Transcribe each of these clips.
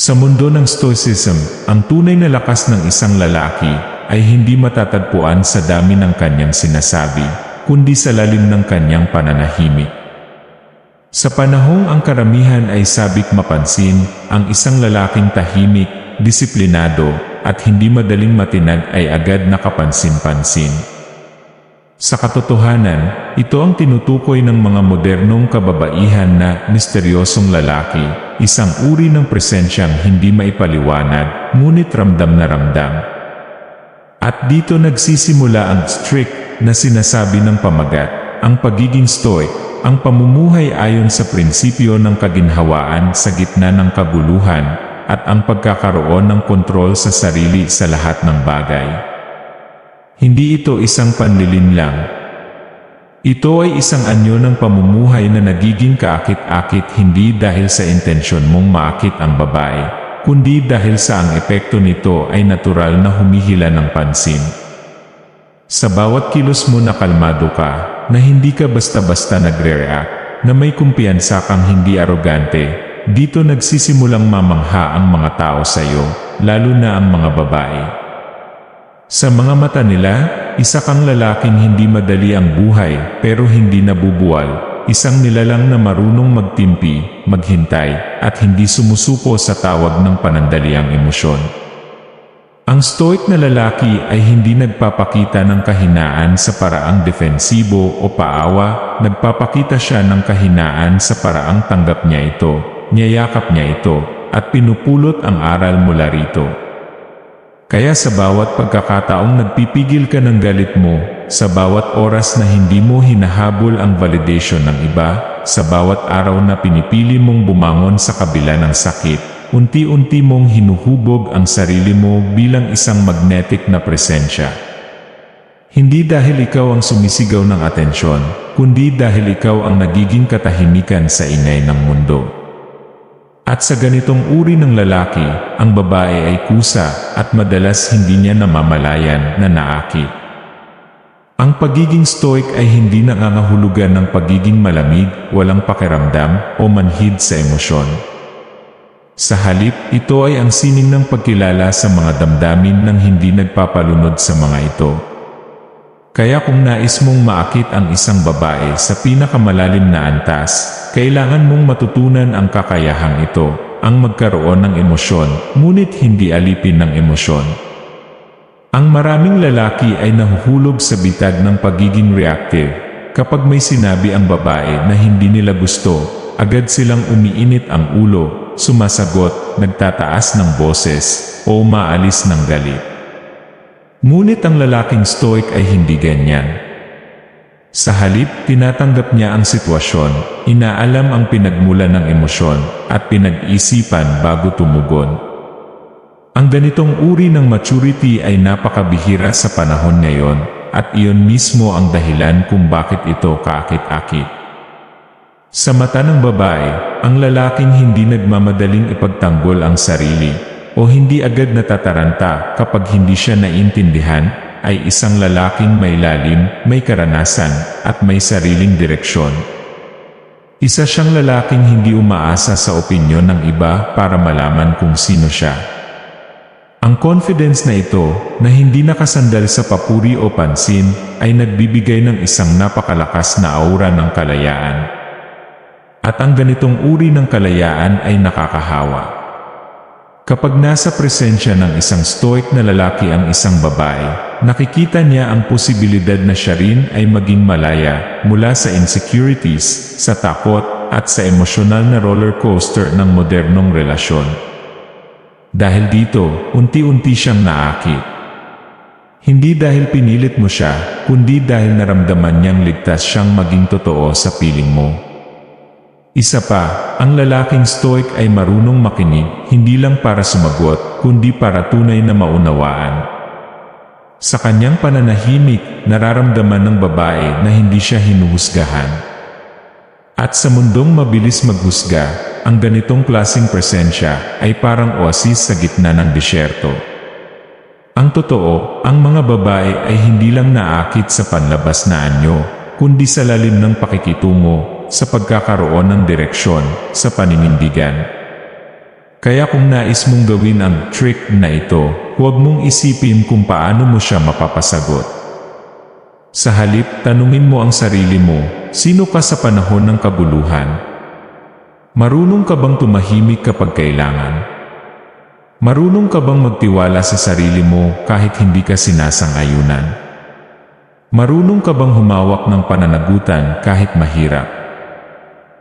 Sa mundo ng Stoicism, ang tunay na lakas ng isang lalaki ay hindi matatagpuan sa dami ng kanyang sinasabi, kundi sa lalim ng kanyang pananahimik. Sa panahong ang karamihan ay sabik mapansin, ang isang lalaking tahimik, disiplinado, at hindi madaling matinag ay agad nakapansin-pansin. Sa katotohanan, ito ang tinutukoy ng mga modernong kababaihan na misteryosong lalaki, isang uri ng presensyang hindi maipaliwanag, ngunit ramdam na ramdam. At dito nagsisimula ang strict na sinasabi ng pamagat, ang pagiging stoic, ang pamumuhay ayon sa prinsipyo ng kaginhawaan sa gitna ng kaguluhan, at ang pagkakaroon ng kontrol sa sarili sa lahat ng bagay. Hindi ito isang panlilin lang. Ito ay isang anyo ng pamumuhay na nagiging kaakit-akit hindi dahil sa intensyon mong maakit ang babae, kundi dahil sa ang epekto nito ay natural na humihila ng pansin. Sa bawat kilos mo na kalmado ka, na hindi ka basta-basta nagre-react, na may kumpiyansa kang hindi arogante, dito nagsisimulang mamangha ang mga tao sa iyo, lalo na ang mga babae. Sa mga mata nila, isa kang lalaking hindi madali ang buhay pero hindi nabubuwal, isang nilalang na marunong magtimpi, maghintay, at hindi sumusuko sa tawag ng panandaliang emosyon. Ang stoic na lalaki ay hindi nagpapakita ng kahinaan sa paraang defensibo o paawa, nagpapakita siya ng kahinaan sa paraang tanggap niya ito, niyayakap niya ito, at pinupulot ang aral mula rito. Kaya sa bawat pagkakataong nagpipigil ka ng galit mo, sa bawat oras na hindi mo hinahabol ang validation ng iba, sa bawat araw na pinipili mong bumangon sa kabila ng sakit, unti-unti mong hinuhubog ang sarili mo bilang isang magnetic na presensya. Hindi dahil ikaw ang sumisigaw ng atensyon, kundi dahil ikaw ang nagiging katahimikan sa ingay ng mundo. At sa ganitong uri ng lalaki, ang babae ay kusa at madalas hindi niya namamalayan na naakit. Ang pagiging stoic ay hindi nangangahulugan ng pagiging malamig, walang pakiramdam o manhid sa emosyon. Sa halip, ito ay ang sining ng pagkilala sa mga damdamin ng hindi nagpapalunod sa mga ito. Kaya kung nais mong maakit ang isang babae sa pinakamalalim na antas, kailangan mong matutunan ang kakayahang ito, ang magkaroon ng emosyon, ngunit hindi alipin ng emosyon. Ang maraming lalaki ay nahuhulog sa bitag ng pagiging reactive. Kapag may sinabi ang babae na hindi nila gusto, agad silang umiinit ang ulo, sumasagot, nagtataas ng boses, o maalis ng galit. Ngunit ang lalaking stoic ay hindi ganyan. Sa halip, tinatanggap niya ang sitwasyon, inaalam ang pinagmula ng emosyon, at pinag-isipan bago tumugon. Ang ganitong uri ng maturity ay napakabihira sa panahon ngayon, at iyon mismo ang dahilan kung bakit ito kaakit-akit. Sa mata ng babae, ang lalaking hindi nagmamadaling ipagtanggol ang sarili, o hindi agad natataranta kapag hindi siya naintindihan, ay isang lalaking may lalim, may karanasan, at may sariling direksyon. Isa siyang lalaking hindi umaasa sa opinyon ng iba para malaman kung sino siya. Ang confidence na ito, na hindi nakasandal sa papuri o pansin, ay nagbibigay ng isang napakalakas na aura ng kalayaan. At ang ganitong uri ng kalayaan ay nakakahawa. Kapag nasa presensya ng isang stoic na lalaki ang isang babae, nakikita niya ang posibilidad na siya rin ay maging malaya mula sa insecurities, sa takot, at sa emosyonal na roller coaster ng modernong relasyon. Dahil dito, unti-unti siyang naakit. Hindi dahil pinilit mo siya, kundi dahil naramdaman niyang ligtas siyang maging totoo sa piling mo. Isa pa, ang lalaking stoic ay marunong makinig, hindi lang para sumagot, kundi para tunay na maunawaan. Sa kanyang pananahimik, nararamdaman ng babae na hindi siya hinuhusgahan. At sa mundong mabilis maghusga, ang ganitong klasing presensya ay parang oasis sa gitna ng disyerto. Ang totoo, ang mga babae ay hindi lang naakit sa panlabas na anyo, kundi sa lalim ng pakikitungo, sa pagkakaroon ng direksyon, sa paninindigan. Kaya kung nais mong gawin ang trick na ito, huwag mong isipin kung paano mo siya mapapasagot. Sa halip, tanungin mo ang sarili mo, sino ka sa panahon ng kabuluhan? Marunong ka bang tumahimik kapag kailangan? Marunong ka bang magtiwala sa sarili mo kahit hindi ka sinasang-ayunan? Marunong ka bang humawak ng pananagutan kahit mahirap?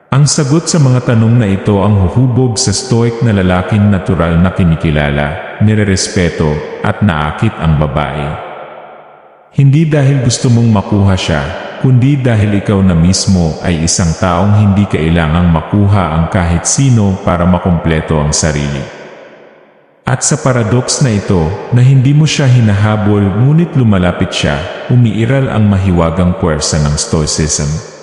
Ang sagot sa mga tanong na ito ang huhubog sa stoic na lalaking natural na kinikilala, nirerespeto, at naakit ang babae. Hindi dahil gusto mong makuha siya, kundi dahil ikaw na mismo ay isang taong hindi kailangang makuha ang kahit sino para makumpleto ang sarili. At sa paradox na ito, na hindi mo siya hinahabol ngunit lumalapit siya, umiiral ang mahiwagang puwersa ng stoicism.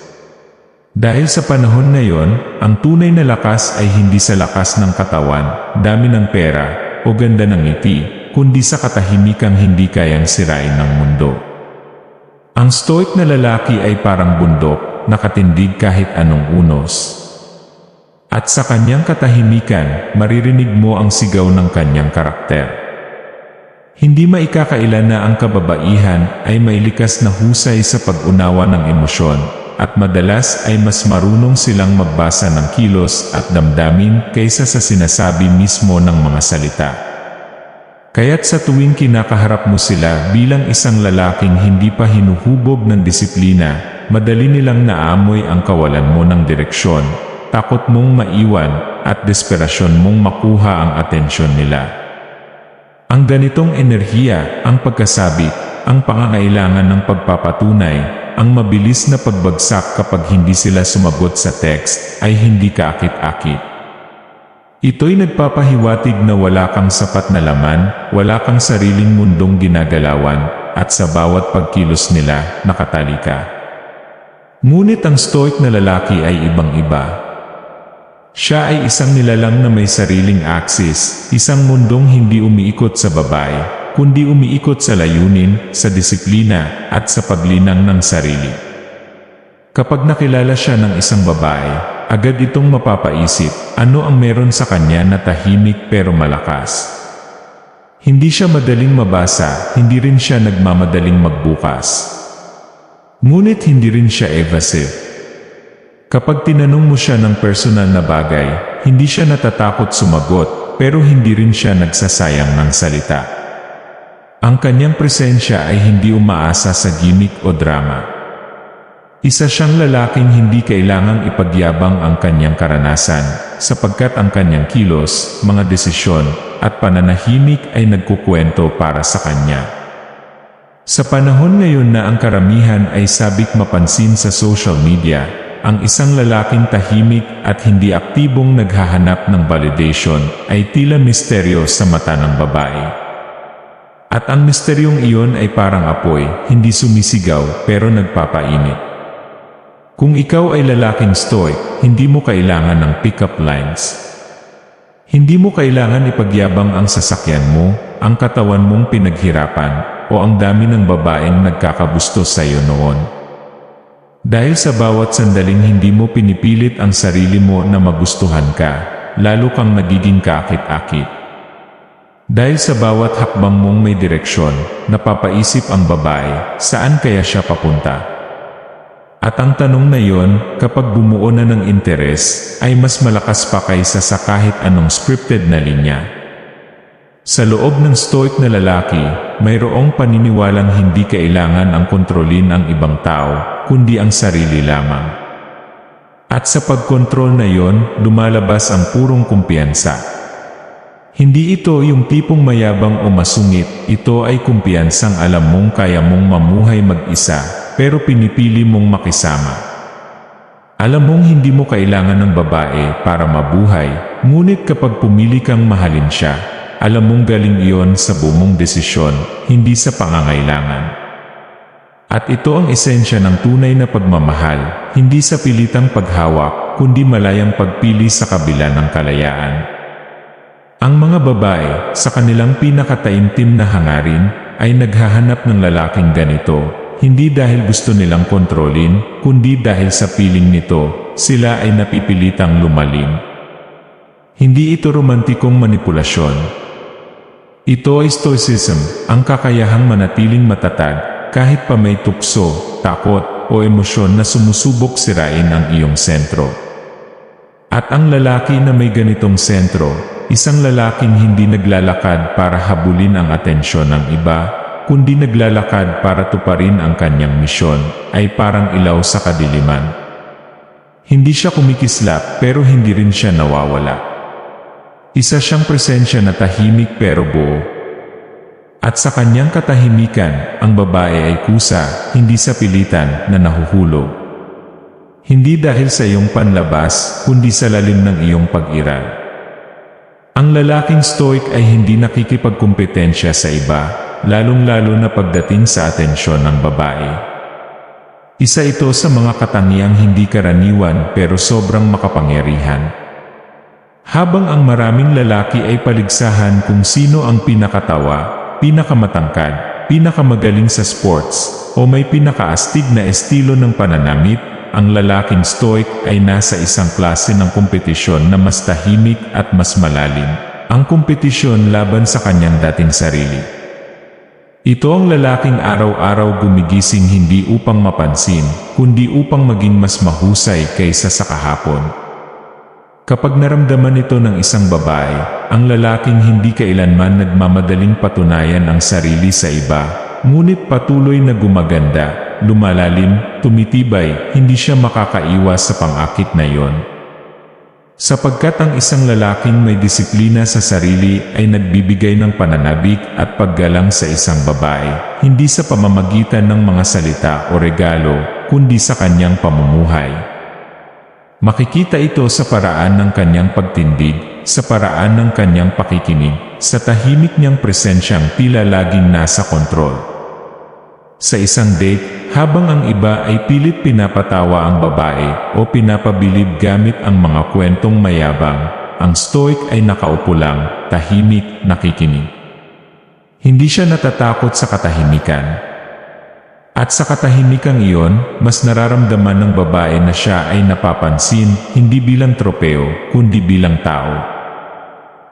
Dahil sa panahon na yon, ang tunay na lakas ay hindi sa lakas ng katawan, dami ng pera, o ganda ng ngiti, kundi sa katahimikang hindi kayang sirain ng mundo. Ang stoic na lalaki ay parang bundok, nakatindig kahit anong unos. At sa kanyang katahimikan, maririnig mo ang sigaw ng kanyang karakter. Hindi maikakailan na ang kababaihan ay may likas na husay sa pag-unawa ng emosyon, at madalas ay mas marunong silang magbasa ng kilos at damdamin kaysa sa sinasabi mismo ng mga salita. Kaya't sa tuwing kinakaharap mo sila bilang isang lalaking hindi pa hinuhubog ng disiplina, madali nilang naamoy ang kawalan mo ng direksyon, takot mong maiwan, at desperasyon mong makuha ang atensyon nila. Ang ganitong enerhiya, ang pagkasabit, ang pangangailangan ng pagpapatunay, ang mabilis na pagbagsak kapag hindi sila sumagot sa text ay hindi kaakit-akit. Ito'y nagpapahiwatig na wala kang sapat na laman, wala kang sariling mundong ginagalawan, at sa bawat pagkilos nila, nakatali ka. Ngunit ang stoic na lalaki ay ibang-iba. Siya ay isang nilalang na may sariling axis, isang mundong hindi umiikot sa babae, kundi umiikot sa layunin, sa disiplina, at sa paglinang ng sarili. Kapag nakilala siya ng isang babae, agad itong mapapaisip, ano ang meron sa kanya na tahimik pero malakas. Hindi siya madaling mabasa, hindi rin siya nagmamadaling magbukas. Ngunit hindi rin siya evasive. Kapag tinanong mo siya ng personal na bagay, hindi siya natatakot sumagot, pero hindi rin siya nagsasayang ng salita. Ang kanyang presensya ay hindi umaasa sa gimmick o drama. Isa siyang lalaking hindi kailangang ipagyabang ang kanyang karanasan, sapagkat ang kanyang kilos, mga desisyon, at pananahimik ay nagkukwento para sa kanya. Sa panahon ngayon na ang karamihan ay sabik mapansin sa social media, ang isang lalaking tahimik at hindi aktibong naghahanap ng validation ay tila misteryo sa mata ng babae. At ang misteryong iyon ay parang apoy, hindi sumisigaw pero nagpapainit. Kung ikaw ay lalaking stoic, hindi mo kailangan ng pick-up lines. Hindi mo kailangan ipagyabang ang sasakyan mo, ang katawan mong pinaghirapan, o ang dami ng babaeng nagkakabusto sa iyo noon. Dahil sa bawat sandaling hindi mo pinipilit ang sarili mo na magustuhan ka, lalo kang nagiging kaakit-akit. Dahil sa bawat hakbang mong may direksyon, napapaisip ang babae, saan kaya siya papunta? At ang tanong na yon, kapag bumuo na ng interes, ay mas malakas pa kaysa sa kahit anong scripted na linya. Sa loob ng stoic na lalaki, mayroong paniniwalang hindi kailangan ang kontrolin ang ibang tao, kundi ang sarili lamang. At sa pagkontrol na yon, lumalabas ang purong kumpiyansa. Hindi ito yung tipong mayabang o masungit, ito ay kumpiyansang alam mong kaya mong mamuhay mag-isa, pero pinipili mong makisama. Alam mong hindi mo kailangan ng babae para mabuhay, ngunit kapag pumili kang mahalin siya, alam mong galing iyon sa bumong desisyon, hindi sa pangangailangan. At ito ang esensya ng tunay na pagmamahal, hindi sa pilitang paghawak, kundi malayang pagpili sa kabila ng kalayaan. Ang mga babae, sa kanilang pinakataimtim na hangarin, ay naghahanap ng lalaking ganito, hindi dahil gusto nilang kontrolin, kundi dahil sa piling nito, sila ay napipilitang lumalim. Hindi ito romantikong manipulasyon. Ito ay stoicism, ang kakayahang manatiling matatag kahit pa may tukso, takot o emosyon na sumusubok sirain ang iyong sentro. At ang lalaki na may ganitong sentro, isang lalaking hindi naglalakad para habulin ang atensyon ng iba, kundi naglalakad para tuparin ang kanyang misyon, ay parang ilaw sa kadiliman. Hindi siya kumikislap pero hindi rin siya nawawala. Isa siyang presensya na tahimik pero buo. At sa kanyang katahimikan, ang babae ay kusa, hindi sa pilitan na nahuhulog. Hindi dahil sa iyong panlabas, kundi sa lalim ng iyong pag-iral. Ang lalaking stoic ay hindi nakikipagkumpetensya sa iba, lalong-lalo na pagdating sa atensyon ng babae. Isa ito sa mga katangiang hindi karaniwan pero sobrang makapangyarihan. Habang ang maraming lalaki ay paligsahan kung sino ang pinakatawa, pinakamatangkad, pinakamagaling sa sports, o may pinakaastig na estilo ng pananamit, ang lalaking stoic ay nasa isang klase ng kompetisyon na mas tahimik at mas malalim. Ang kompetisyon laban sa kanyang dating sarili. Ito ang lalaking araw-araw gumigising hindi upang mapansin, kundi upang maging mas mahusay kaysa sa kahapon. Kapag naramdaman ito ng isang babae, ang lalaking hindi kailanman nagmamadaling patunayan ang sarili sa iba, ngunit patuloy na gumaganda, lumalalim, tumitibay, hindi siya makakaiwas sa pangakit na iyon. Sapagkat ang isang lalaking may disiplina sa sarili ay nagbibigay ng pananabik at paggalang sa isang babae, hindi sa pamamagitan ng mga salita o regalo, kundi sa kanyang pamumuhay. Makikita ito sa paraan ng kanyang pagtindig, sa paraan ng kanyang pakikinig, sa tahimik niyang presensyang tila laging nasa kontrol. Sa isang date, habang ang iba ay pilit pinapatawa ang babae o pinapabilib gamit ang mga kwentong mayabang, ang stoic ay nakaupo lang, tahimik, nakikinig. Hindi siya natatakot sa katahimikan, at sa katahimikang iyon, mas nararamdaman ng babae na siya ay napapansin, hindi bilang tropeo, kundi bilang tao.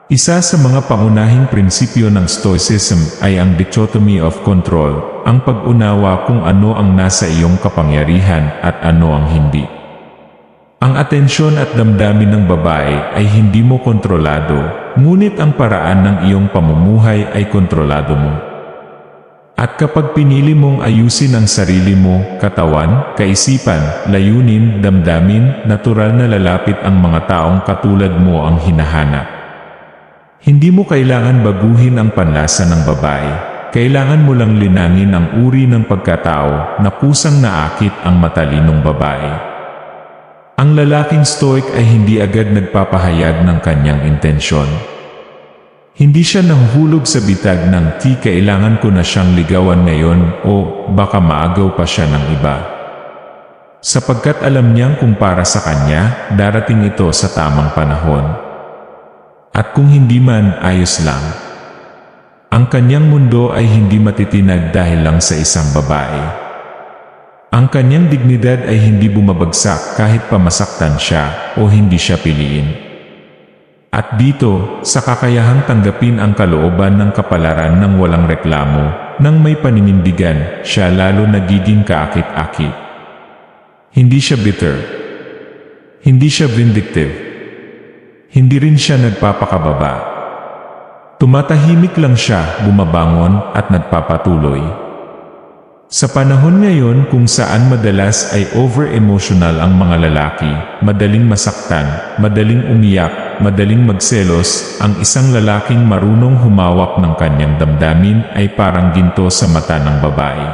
Isa sa mga pangunahing prinsipyo ng Stoicism ay ang dichotomy of control, ang pag-unawa kung ano ang nasa iyong kapangyarihan at ano ang hindi. Ang atensyon at damdamin ng babae ay hindi mo kontrolado, ngunit ang paraan ng iyong pamumuhay ay kontrolado mo. At kapag pinili mong ayusin ang sarili mo, katawan, kaisipan, layunin, damdamin, natural na lalapit ang mga taong katulad mo ang hinahanap. Hindi mo kailangan baguhin ang panlasa ng babae. Kailangan mo lang linangin ang uri ng pagkatao na kusang naakit ang matalinong babae. Ang lalaking stoic ay hindi agad nagpapahayag ng kanyang intensyon. Hindi siya nahuhulog sa bitag ng ti kailangan ko na siyang ligawan ngayon o baka maagaw pa siya ng iba. Sapagkat alam niyang kung para sa kanya, darating ito sa tamang panahon. At kung hindi man, ayos lang. Ang kanyang mundo ay hindi matitinag dahil lang sa isang babae. Ang kanyang dignidad ay hindi bumabagsak kahit pamasaktan siya o hindi siya piliin. At dito, sa kakayahang tanggapin ang kalooban ng kapalaran ng walang reklamo, nang may paninindigan, siya lalo nagiging kaakit-akit. Hindi siya bitter. Hindi siya vindictive. Hindi rin siya nagpapakababa. Tumatahimik lang siya, bumabangon at nagpapatuloy. Sa panahon ngayon kung saan madalas ay over-emotional ang mga lalaki, madaling masaktan, madaling umiyak, madaling magselos, ang isang lalaking marunong humawak ng kanyang damdamin ay parang ginto sa mata ng babae.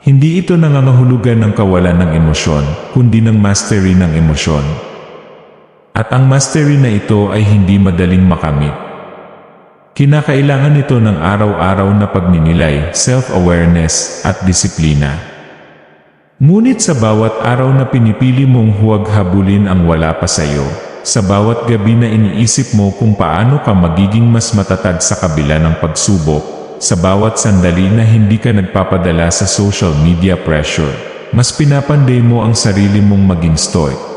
Hindi ito nangangahulugan ng kawalan ng emosyon, kundi ng mastery ng emosyon. At ang mastery na ito ay hindi madaling makamit. Kinakailangan nito ng araw-araw na pagninilay, self-awareness, at disiplina. Ngunit sa bawat araw na pinipili mong huwag habulin ang wala pa sa iyo, sa bawat gabi na iniisip mo kung paano ka magiging mas matatag sa kabila ng pagsubok, sa bawat sandali na hindi ka nagpapadala sa social media pressure, mas pinapanday mo ang sarili mong maging stoic.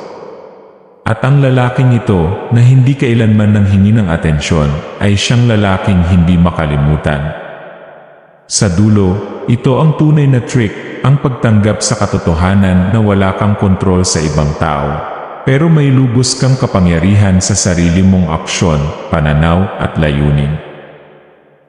At ang lalaking ito na hindi kailanman nang hingi ng atensyon ay siyang lalaking hindi makalimutan. Sa dulo, ito ang tunay na trick, ang pagtanggap sa katotohanan na wala kang kontrol sa ibang tao. Pero may lubos kang kapangyarihan sa sarili mong aksyon, pananaw at layunin.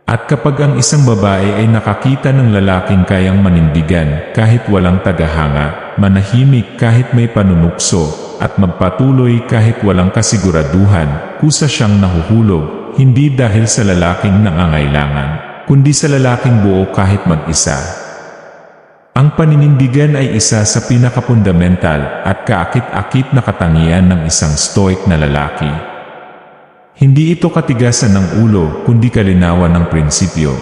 At kapag ang isang babae ay nakakita ng lalaking kayang manindigan kahit walang tagahanga, manahimik kahit may panunukso, at magpatuloy kahit walang kasiguraduhan, kusa siyang nahuhulog, hindi dahil sa lalaking nangangailangan, kundi sa lalaking buo kahit mag-isa. Ang paninindigan ay isa sa pinakapundamental at kaakit-akit na katangian ng isang stoic na lalaki. Hindi ito katigasan ng ulo kundi kalinawan ng prinsipyo.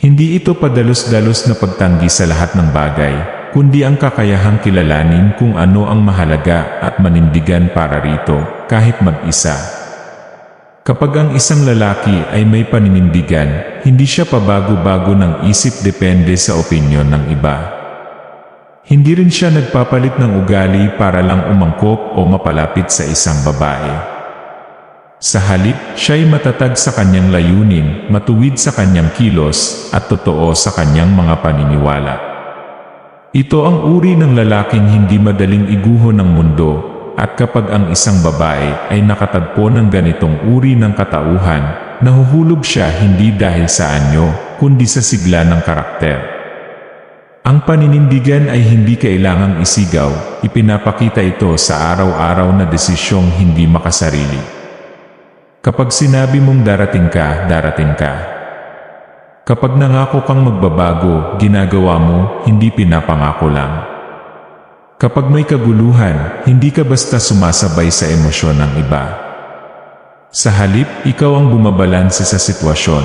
Hindi ito padalos-dalos na pagtanggi sa lahat ng bagay, kundi ang kakayahang kilalanin kung ano ang mahalaga at manindigan para rito, kahit mag-isa. Kapag ang isang lalaki ay may paninindigan, hindi siya pabago-bago ng isip depende sa opinyon ng iba. Hindi rin siya nagpapalit ng ugali para lang umangkop o mapalapit sa isang babae. Sa halip, siya'y matatag sa kanyang layunin, matuwid sa kanyang kilos, at totoo sa kanyang mga paniniwala. Ito ang uri ng lalaking hindi madaling iguho ng mundo, at kapag ang isang babae ay nakatagpo ng ganitong uri ng katauhan, nahuhulog siya hindi dahil sa anyo, kundi sa sigla ng karakter. Ang paninindigan ay hindi kailangang isigaw, ipinapakita ito sa araw-araw na desisyong hindi makasarili. Kapag sinabi mong darating ka, darating ka. Kapag nangako kang magbabago, ginagawa mo, hindi pinapangako lang. Kapag may kaguluhan, hindi ka basta sumasabay sa emosyon ng iba. Sa halip, ikaw ang bumabalanse sa sitwasyon.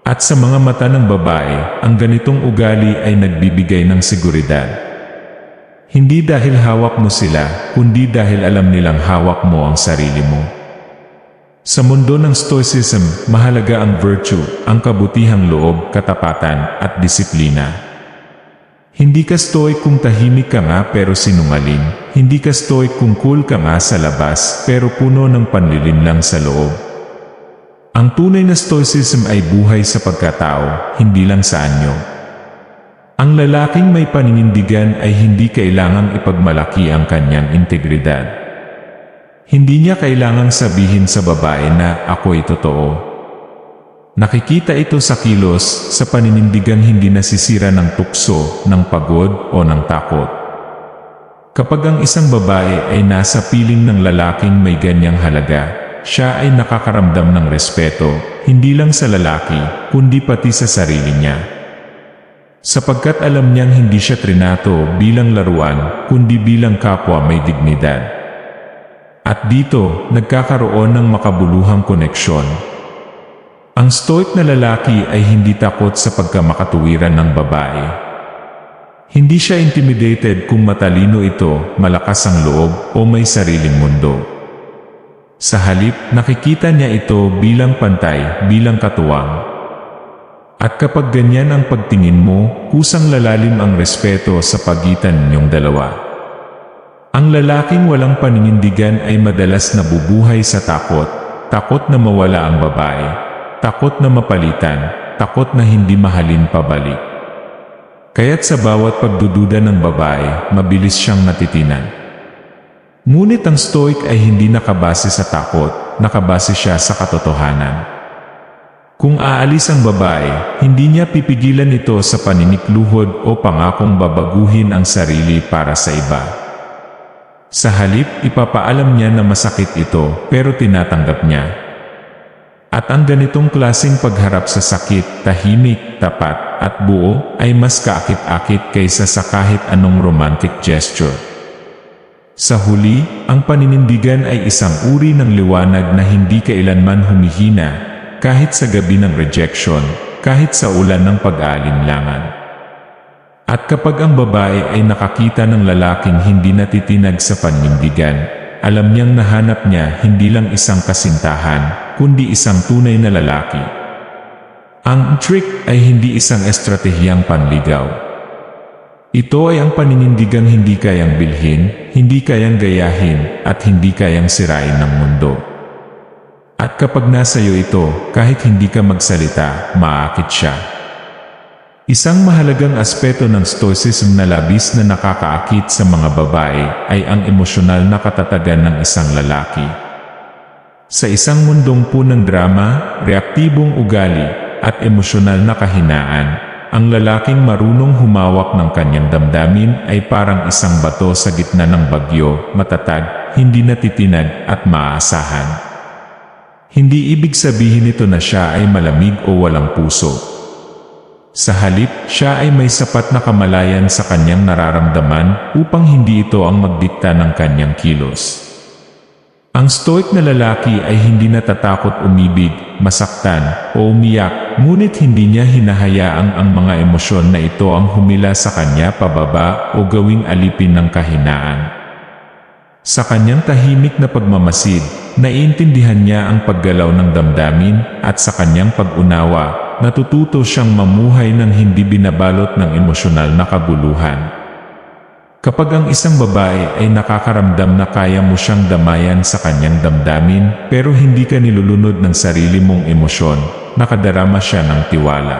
At sa mga mata ng babae, ang ganitong ugali ay nagbibigay ng seguridad. Hindi dahil hawak mo sila, kundi dahil alam nilang hawak mo ang sarili mo. Sa mundo ng Stoicism, mahalaga ang virtue, ang kabutihang loob, katapatan, at disiplina. Hindi ka stoic kung tahimik ka nga pero sinungaling, hindi ka stoic kung cool ka nga sa labas pero puno ng panlilinlang sa loob. Ang tunay na stoicism ay buhay sa pagkatao, hindi lang sa anyo. Ang lalaking may paninindigan ay hindi kailangang ipagmalaki ang kanyang integridad. Hindi niya kailangang sabihin sa babae na ako'y totoo. Nakikita ito sa kilos, sa paninindigan hindi nasisira ng tukso, ng pagod o ng takot. Kapag ang isang babae ay nasa piling ng lalaking may ganyang halaga, siya ay nakakaramdam ng respeto, hindi lang sa lalaki, kundi pati sa sarili niya. Sapagkat alam niyang hindi siya trinato bilang laruan, kundi bilang kapwa may dignidad. At dito, nagkakaroon ng makabuluhang koneksyon. Ang stoic na lalaki ay hindi takot sa pagkamakatuwiran ng babae. Hindi siya intimidated kung matalino ito, malakas ang loob, o may sariling mundo. Sa halip, nakikita niya ito bilang pantay, bilang katuwang. At kapag ganyan ang pagtingin mo, kusang lalalim ang respeto sa pagitan ninyong dalawa. Ang lalaking walang paninindigan ay madalas nabubuhay sa takot, takot na mawala ang babae, takot na mapalitan, takot na hindi mahalin pabalik. Kaya't sa bawat pagdududa ng babae, mabilis siyang natitinan. Ngunit ang stoic ay hindi nakabase sa takot, nakabase siya sa katotohanan. Kung aalis ang babae, hindi niya pipigilan ito sa paninikluhod o pangakong babaguhin ang sarili para sa iba. Sa halip, ipapaalam niya na masakit ito, pero tinatanggap niya. At ang ganitong klasing pagharap sa sakit, tahimik, tapat, at buo, ay mas kaakit-akit kaysa sa kahit anong romantic gesture. Sa huli, ang paninindigan ay isang uri ng liwanag na hindi kailanman humihina, kahit sa gabi ng rejection, kahit sa ulan ng pag-aalinlangan. At kapag ang babae ay nakakita ng lalaking hindi natitinag sa panindigan, alam niyang nahanap niya hindi lang isang kasintahan, kundi isang tunay na lalaki. Ang trick ay hindi isang estratehiyang panligaw. Ito ay ang paninindigang hindi kayang bilhin, hindi kayang gayahin, at hindi kayang sirain ng mundo. At kapag nasa iyo ito, kahit hindi ka magsalita, maakit siya. Isang mahalagang aspeto ng stoicism na labis na nakakaakit sa mga babae ay ang emosyonal na katatagan ng isang lalaki. Sa isang mundong punang drama, reaktibong ugali, at emosyonal na kahinaan, ang lalaking marunong humawak ng kanyang damdamin ay parang isang bato sa gitna ng bagyo, matatag, hindi natitinag at maaasahan. Hindi ibig sabihin nito na siya ay malamig o walang puso. Sa halip, siya ay may sapat na kamalayan sa kanyang nararamdaman upang hindi ito ang magdikta ng kanyang kilos. Ang stoic na lalaki ay hindi natatakot umibig, masaktan, o umiyak, ngunit hindi niya hinahayaang ang mga emosyon na ito ang humila sa kanya pababa o gawing alipin ng kahinaan. Sa kanyang tahimik na pagmamasid, naiintindihan niya ang paggalaw ng damdamin at sa kanyang pag-unawa, natututo siyang mamuhay ng hindi binabalot ng emosyonal na kaguluhan. Kapag ang isang babae ay nakakaramdam na kaya mo siyang damayan sa kanyang damdamin pero hindi ka nilulunod ng sarili mong emosyon, nakadarama siya ng tiwala.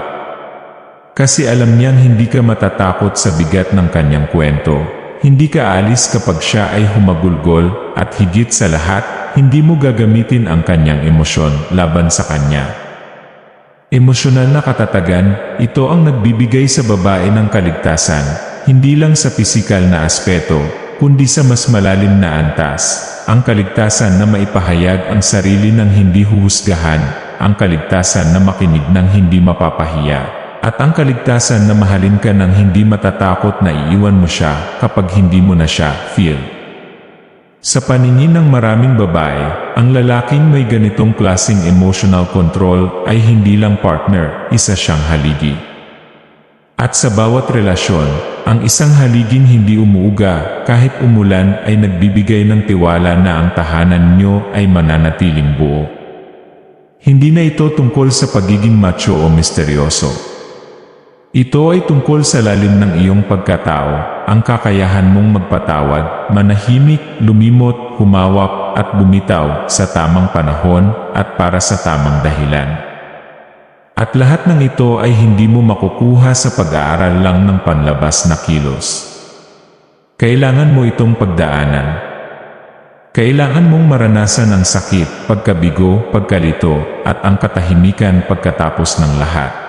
Kasi alam niyang hindi ka matatakot sa bigat ng kanyang kwento, hindi ka alis kapag siya ay humagulgol at higit sa lahat, hindi mo gagamitin ang kanyang emosyon laban sa kanya. Emosyonal na katatagan, ito ang nagbibigay sa babae ng kaligtasan, hindi lang sa pisikal na aspeto, kundi sa mas malalim na antas, ang kaligtasan na maipahayag ang sarili ng hindi huhusgahan, ang kaligtasan na makinig ng hindi mapapahiya, at ang kaligtasan na mahalin ka ng hindi matatakot na iiwan mo siya kapag hindi mo na siya feel. Sa paningin ng maraming babae, ang lalaking may ganitong klasing emotional control ay hindi lang partner, isa siyang haligi. At sa bawat relasyon, ang isang haliging hindi umuuga kahit umulan ay nagbibigay ng tiwala na ang tahanan nyo ay mananatiling buo. Hindi na ito tungkol sa pagiging macho o misteryoso. Ito ay tungkol sa lalim ng iyong pagkatao, ang kakayahan mong magpatawad, manahimik, lumimot, humawak, at bumitaw sa tamang panahon at para sa tamang dahilan. At lahat ng ito ay hindi mo makukuha sa pag-aaral lang ng panlabas na kilos. Kailangan mo itong pagdaanan. Kailangan mong maranasan ang sakit, pagkabigo, pagkalito, at ang katahimikan pagkatapos ng lahat.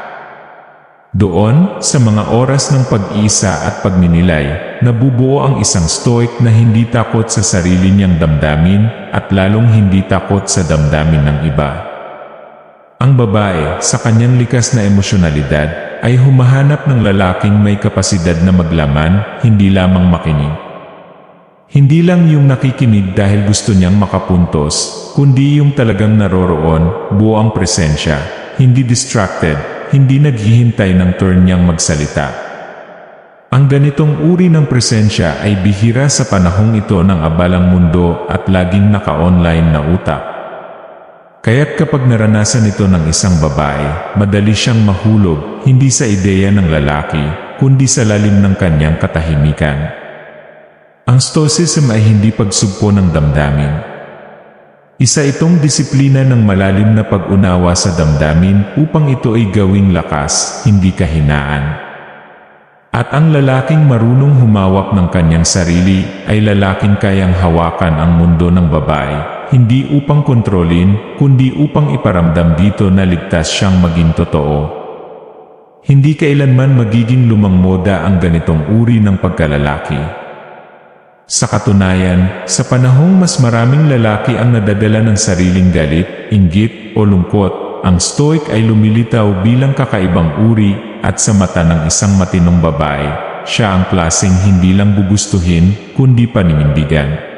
Doon, sa mga oras ng pag-isa at pagninilay, nabubuo ang isang stoic na hindi takot sa sarili niyang damdamin at lalong hindi takot sa damdamin ng iba. Ang babae, sa kanyang likas na emosyonalidad, ay humahanap ng lalaking may kapasidad na maglaman, hindi lamang makinig. Hindi lang yung nakikinig dahil gusto niyang makapuntos, kundi yung talagang naroroon, buo ang presensya, hindi distracted, hindi naghihintay ng turn niyang magsalita. Ang ganitong uri ng presensya ay bihira sa panahong ito ng abalang mundo at laging naka-online na utak. Kaya't kapag naranasan ito ng isang babae, madali siyang mahulog, hindi sa ideya ng lalaki, kundi sa lalim ng kanyang katahimikan. Ang stoicism ay hindi pagsugpo ng damdamin, isa itong disiplina ng malalim na pag-unawa sa damdamin upang ito ay gawing lakas, hindi kahinaan. At ang lalaking marunong humawak ng kanyang sarili ay lalaking kayang hawakan ang mundo ng babae, hindi upang kontrolin, kundi upang iparamdam dito na ligtas siyang maging totoo. Hindi kailanman magiging lumang moda ang ganitong uri ng pagkalalaki. Sa katunayan, sa panahong mas maraming lalaki ang nadadala ng sariling galit, inggit, o lungkot, ang stoic ay lumilitaw bilang kakaibang uri at sa mata ng isang matinong babae, siya ang klaseng hindi lang bugustuhin, kundi paninindigan.